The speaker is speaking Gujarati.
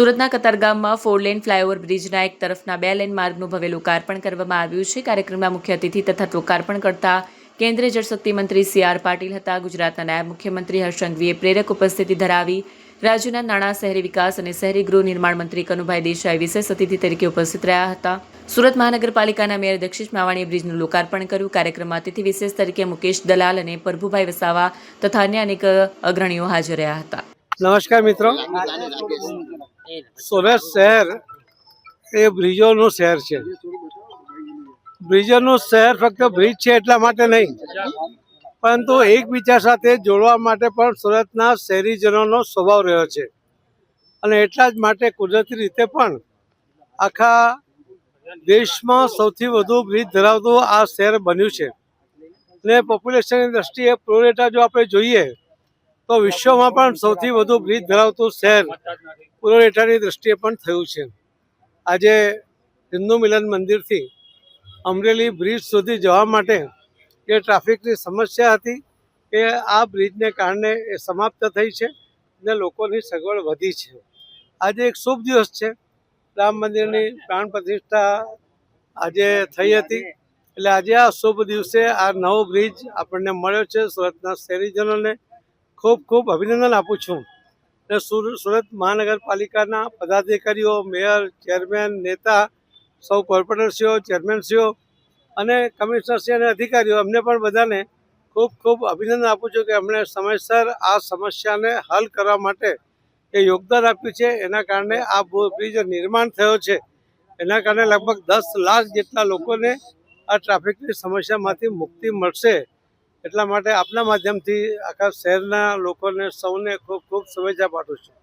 સુરતના કતારગામમાં ફોર લેન ફ્લાયઓવર બ્રિજના એક તરફના બે લેન માર્ગનું ભવ્ય લોકાર્પણ કરવામાં આવ્યું છે. કાર્યક્રમમાં મુખ્ય અતિથિ તથા લોકાર્પણ કરતા કેન્દ્રીય જળશક્તિ મંત્રી સી આર પાટીલ હતા. ગુજરાતના નાયબ મુખ્યમંત્રી હર્ષંઘવીએ પ્રેરક ઉપસ્થિતિ ધરાવી રાજ્યના નાણાં, શહેરી વિકાસ અને શહેરી ગૃહ નિર્માણ મંત્રી કનુભાઈ દેસાઈ વિશેષ અતિથિ તરીકે ઉપસ્થિત રહ્યા હતા. સુરત મહાનગરપાલિકાના મેયર દક્ષિશ માવાણીએ બ્રિજનું લોકાર્પણ કર્યું. કાર્યક્રમમાં અતિથિ વિશેષ તરીકે મુકેશ દલાલ અને પ્રભુભાઈ વસાવા તથા અન્ય અનેક અગ્રણીઓ હાજર રહ્યા હતા. નમસ્કાર મિત્રો. સુરત શહેર એ બ્રિજોનું શહેર છે. બ્રિજોનું શહેર ફક્ત બ્રિજ છે એટલા માટે નહીં, પરંતુ એકબીજા સાથે જોડવા માટે પણ સુરતના શહેરીજનોનો સ્વભાવ રહ્યો છે. અને એટલા જ માટે કુદરતી રીતે પણ આખા દેશમાં સૌથી વધુ બ્રિજ ધરાવતું આ શહેર બન્યું છે. અને પોપ્યુલેશનની દ્રષ્ટિએ પ્રોરેટા જો આપણે જોઈએ તો વિશ્વમાં પણ સૌથી વધુ બ્રિજ ધરાવતું શહેર પુરોરેટાની દ્રષ્ટિએ પણ થયું છે. આજે હિન્દુ મિલન મંદિરથી અમરેલી બ્રિજ સુધી જવા માટે જે ટ્રાફિકની સમસ્યા હતી એ આ બ્રિજને કારણે એ સમાપ્ત થઈ છે અને લોકોની સગવડ વધી છે. આજે એક શુભ દિવસ છે. રામ મંદિરની પ્રાણ પ્રતિષ્ઠા આજે થઈ હતી. એટલે આજે આ શુભ દિવસે આ નવો બ્રિજ આપણને મળ્યો છે સુરતના શહેરીજનોને. ખૂબ ખૂબ અભિનંદન આપું છું. અને સુર- સુરત મહાનગરપાલિકાના પદાધિકારીઓ, મેયર, ચેરમેન, નેતા, સૌ કોર્પોરેટરશ્રીઓ, ચેરમેનશ્રીઓ અને કમિશનરશ્રી અને અધિકારીઓ, અમને પણ બધાને ખૂબ ખૂબ અભિનંદન આપું છું કે અમને સમયસર આ સમસ્યાને હલ કરવા માટે એ યોગદાન આપ્યું છે. એના કારણે આ બ્રિજ નિર્માણ થયો છે. એના કારણે લગભગ દસ લાખ જેટલા લોકોને આ ટ્રાફિકની સમસ્યામાંથી મુક્તિ મળશે. એટલા માટે આપના માધ્યમથી આખા શહેરના લોકોને સૌને ખૂબ ખૂબ શુભેચ્છા પાઠવું છું.